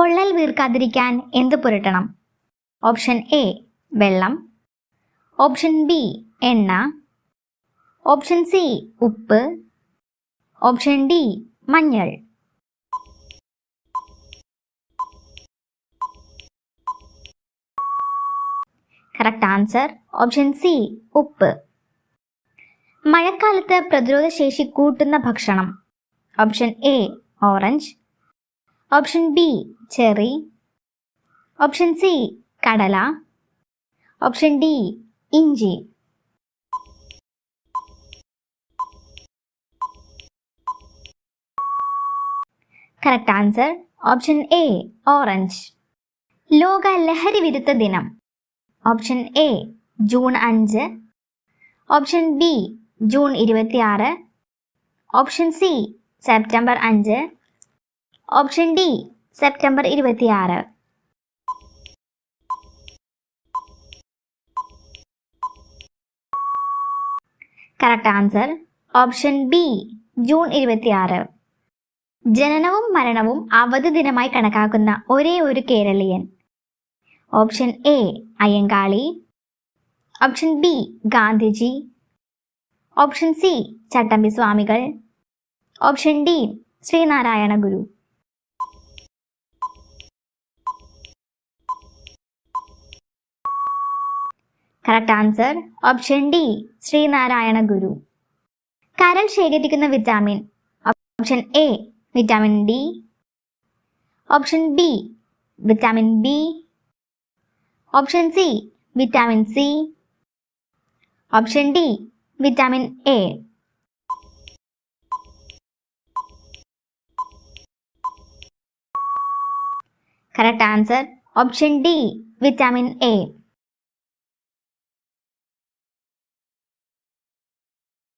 പൊള്ളൽ വീർക്കാതിരിക്കാൻ എന്ത് പുരട്ടണം? ഓപ്ഷൻ എ വെള്ളം. ഓപ്ഷൻ ബി എണ്ണ. ഓപ്ഷൻ സി ഉപ്പ്. ഓപ്ഷൻ ഡി മഞ്ഞൾ. കറക്റ്റ് ആൻസർ ഓപ്ഷൻ സി ഉപ്പ്. മഴക്കാലത്ത് പ്രതിരോധശേഷി കൂട്ടുന്ന ഭക്ഷണം. Option A orange. Option B cherry option C കടല. ഓപ്ഷൻ ഡി ഇഞ്ചി. Correct answer option A orange ലോക ലഹരി വിരുദ്ധ ദിനം. ഓപ്ഷൻ എ ജൂൺ അഞ്ച്. ഓപ്ഷൻ ബി ജൂൺ ഇരുപത്തിയാറ്. ഓപ്ഷൻ സി സെപ്റ്റംബർ അഞ്ച്. ഓപ്ഷൻ ഡി സെപ്റ്റംബർ ഇരുപത്തിയാറ്. Correct answer option B June ഇരുപത്തിയാറ്. ജനനവും മരണവും അവധി ദിനമായി കണക്കാക്കുന്ന ഒരേ ഒരു കേരളീയൻ. Option A Ayyankali. Option B Gandhiji. Option C Chattampi Swamikal. Option D Sreenarayana Guru. Correct answer option D Sreenarayana Guru. കരൾ ശേഖരിക്കുന്ന vitamin option A vitamin D option B vitamin B option C vitamin C option D vitamin A correct answer option D vitamin A